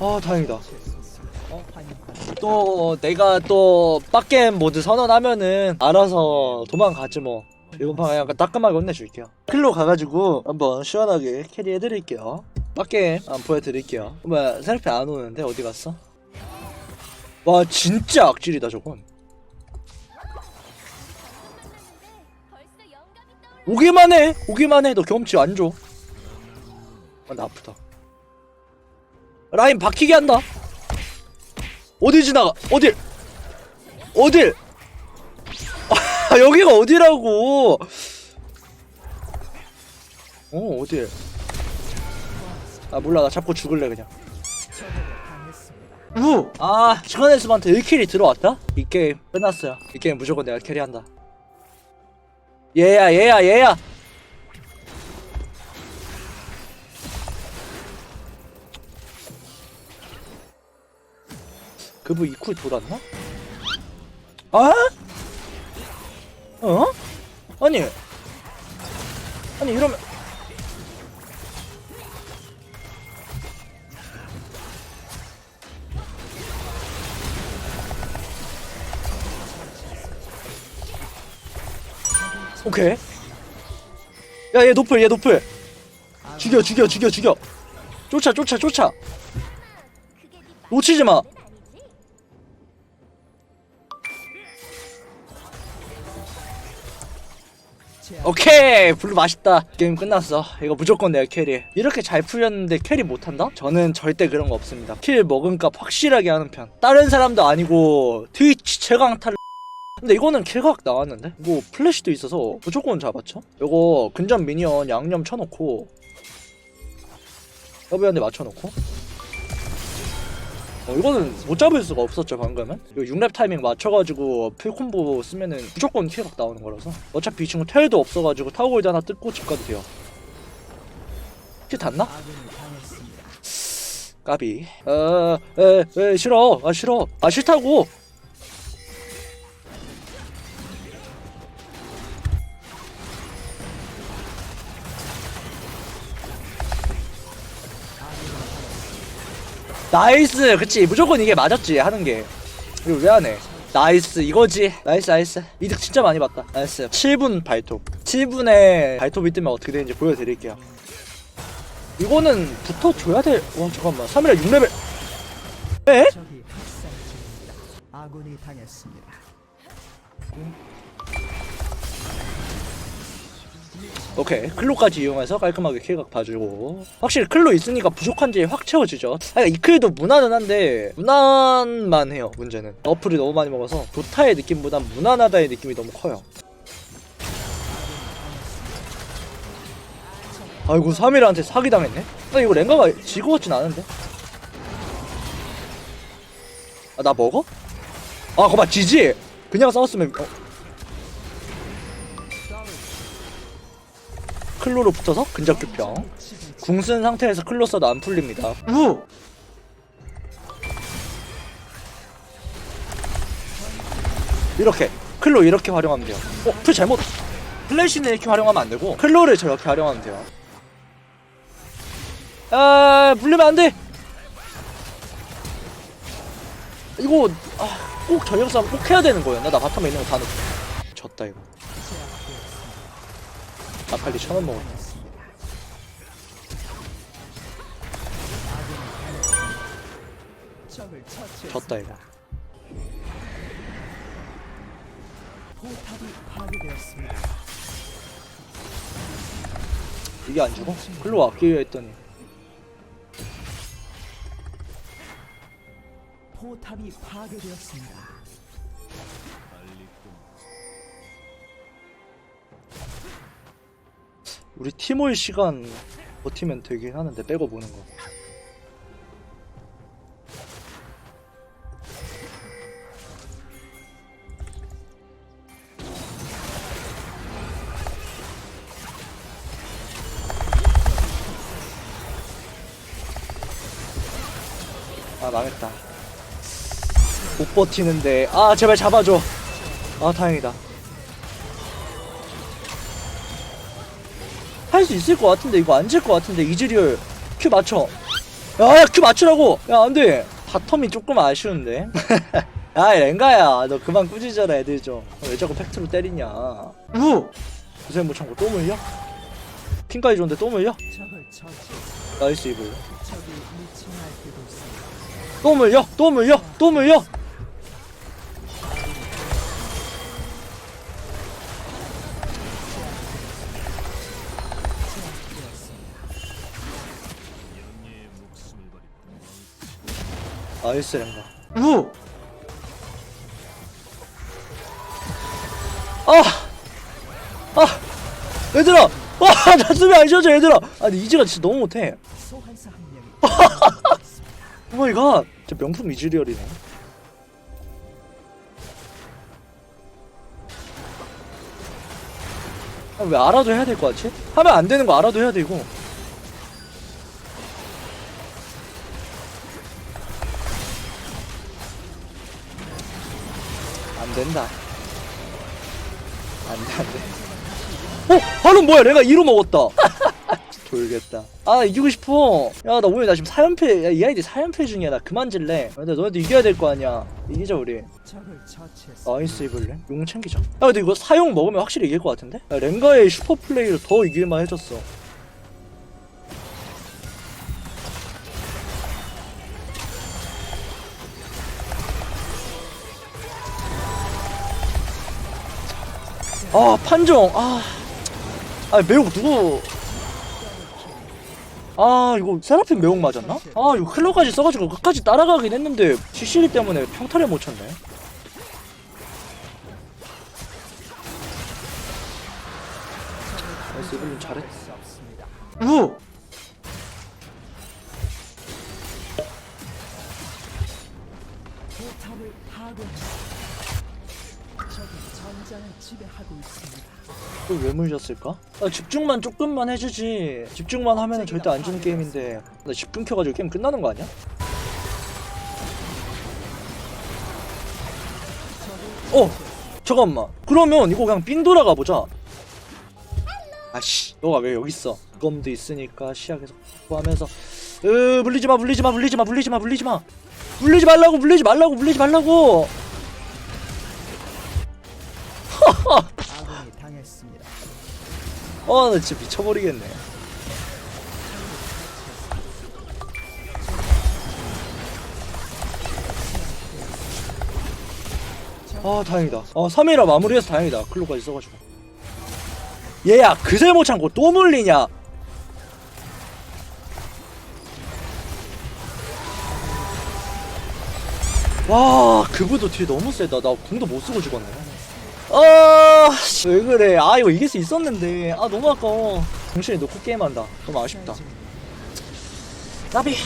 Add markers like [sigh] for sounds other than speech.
아 다행이다. 또 내가 또 빡겜 모드 선언하면은 알아서 도망가지 뭐. 이번 판 약간 따끔하게 혼내줄게요. 클로 가가지고 한번 시원하게 캐리해드릴게요. 빡겜 한번 보여드릴게요. 뭐야 세르피 안 오는데 어디 갔어? 와 진짜 악질이다 저건. 오기만 해! 오기만 해 너 경험치 안 줘. 아, 나 아프다 라인 박히게 한다. 어디 지나가 어딜? 어딜? 아 [laughs] 여기가 어디라고? 어 어딜 아 몰라. 나 잡고 죽을래 그냥. 우! 아 시간에스한테 1킬이 들어왔다? 이 게임 끝났어요. 이 게임 무조건 내가 캐리한다. 얘야 얘야 얘야 그부 이쿠 돌았나? 아? 어? 아니. 아니 이러면. 오케이. 야 얘 노플 얘 노플. 죽여 죽여 죽여 죽여. 쫓아 쫓아 쫓아. 놓치지 마 오케이 블루 맛있다. 게임 끝났어. 이거 무조건 내가 캐리. 이렇게 잘 풀렸는데 캐리 못한다? 저는 절대 그런 거 없습니다. 킬 먹은 값 확실하게 하는 편. 다른 사람도 아니고 트위치 최강탈. 근데 이거는 킬각 나왔는데? 뭐 플래시도 있어서 무조건 잡았죠? 이거 근접 미니언 양념 쳐놓고 더블한테 맞춰놓고 어, 이거는 못 잡을 수가 없었죠 방금은. 이거 6렙 타이밍 맞춰가지고 풀콤보 쓰면은 무조건 킬각 나오는 거라서. 어차피 이 친구 텔도 없어가지고 타워골드 하나 뜯고 집 가도 돼요. 킬 닿나? 까비. 어, 에, 에, 싫어. 아 싫어. 아 싫다고 나이스! 그치 무조건 이게 맞았지 하는 게. 이거 왜 안해? 나이스 이거지. 나이스 나이스. 이득 진짜 많이 봤다. 나이스. 7분 발톱. 7분에 발톱이 뜨면 어떻게 되는지 보여드릴게요. 이거는 붙어줘야 돼와 잠깐만. 3일에 6레벨. 에? 아군이 당했습니다. 오케이. 클로까지 이용해서 깔끔하게 킬각 봐주고. 확실히 클로 있으니까 부족한지 확 채워지죠. 아, 이 클도 무난은 한데 무난만 해요 문제는. 어플이 너무 많이 먹어서 도타의 느낌보단 무난하다의 느낌이 너무 커요. 아이고 3일한테 사기당했네? 나 이거 랭가가 지고 같진 않은데? 아 나 먹어? 아 거봐 지지! 그냥 싸웠으면 어. 클로로 붙어서 근접 규평 궁 쓴 상태에서 클로 써도 안 풀립니다. 우! 이렇게. 클로 이렇게 활용하면 돼요. 어? 풀 잘못. 플래시는 이렇게 활용하면 안 되고 클로를 저렇게 활용하면 돼요. 아 물리면 안돼! 이거 아, 꼭 저녁 싸움 꼭 해야 되는 거였나? 나 바텀에 있는 거 다 넣었어 졌다 이거 아칼리 천원 먹었네. 졌다 이거. 이게 안 죽어? 글로 아끼려 했더니 포탑이 파괴되었습니다. 우리 팀올 시간 버티면 되긴 하는데 빼고 보는 거. 아 망했다. 못 버티는데. 아 제발 잡아줘. 아 다행이다 할 수 있을 것 같은데 이거 안 질 것 같은데 이즈리얼 큐 맞춰 야야 큐 맞추라고 야 안돼 바텀이 조금 아쉬운데 [laughs] 야 랭가야 너 그만 꾸짖어라 애들 좀 왜 자꾸 팩트로 때리냐 우 요새 못 참고 또 물려? 킹까지 좋은데 또 물려? 나이스 이블. 또 물려? 또 물려? 또 물려? 나이스 랭가 우! 아! 아! 얘들아! 와! [laughs] 나 수비 안 쉬어져 얘들아! 아니 이즈가 진짜 너무 못해 [laughs] 오마이갓 진짜 명품 이즈리얼이네 아, 왜 알아도 해야 될 것 같지? 하면 안 되는 거 알아도 해야 되고 된다 안 돼 안 돼 어? 하는 뭐야 내가 2로 먹었다 [laughs] 돌겠다. 아 이기고 싶어. 야 나 오늘 나 지금 4연패. 야 이 아이디 4연패 중이야. 나 그만 질래. 근데 너네도 이겨야 될 거 아니야. 이기자 우리. 나이스 이블레. 용 챙기자. 야 근데 이거 사용 먹으면 확실히 이길 것 같은데? 야, 랭가의 슈퍼 플레이로 더 이길만 해졌어. 아 판정 아. 아 매우 누구 아 이거 세라핀 매혹 맞았나? 아 이거 클로까지 써가지고 끝까지 따라가긴 했는데 CC리 때문에 평타를 못 쳤네 나이스 이블린 잘했 수 없습니다. 우! 또 왜 물렸을까? 아, 집중만 조금만 해주지. 집중만 하면 절대 안 지는 게임인데. 나 집중 켜가지고 게임 끝나는 거 아니야? 어! 잠깐만. 그러면 이거 그냥 빈 돌아가 보자. 아씨 너가 왜 여기 있어? 검도 있으니까 시야 계속 하면서. 으 물리지마 물리지마 물리지마 물리지마 물리지마. 물리지 말라고 물리지 말라고 물리지 말라고 아군이 당했습니다. 아나 진짜 미쳐버리겠네. 아 다행이다. 아 3일이라 마무리해서 다행이다. 클로까지 써가지고. 얘야 그새 못 참고 또 물리냐? 와 그부도 뒤에 너무 세다. 나 궁도 못 쓰고 죽었네 아왜 그래? 아 이거 이길 수 있었는데. 아 너무 아까워. 정신이 놓고 게임한다. 너무 아쉽다. 나비